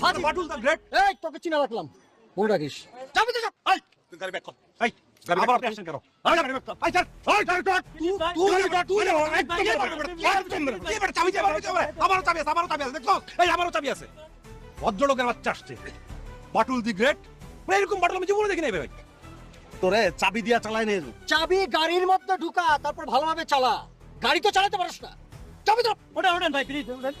Fuzzy Batul দা great এই তোকে চিনা রাখলাম মনে রাখিস যাবি তো এই তুই গাড়ি ব্যাক কর গাড়ি আবার আপনি আসেন কেন আরে গাড়ি ব্যাক কর এই স্যার এই গাড়ি কর তুই তুই গাড়ি তুই একদম কি বড় চাবি চাবি চাবি আমারও চাবি আছে আমারও চাবি আছে দেখছ এই আমারও চাবি আছে ভদ্রলোকের বাচ্চা আসছে। Batul the great. এরকম বাটুল আমি জীবনে দেখি নাই ভাই। তোরে চাবি দিয়া চালাই নে। চাবি গাড়ির মধ্যে ঢুকা তারপর ভালোভাবে চালা। গাড়ি তো চালাতে পারিস না। চাবি তো ওটা ওটা ভাই প্লিজ ওঠেন।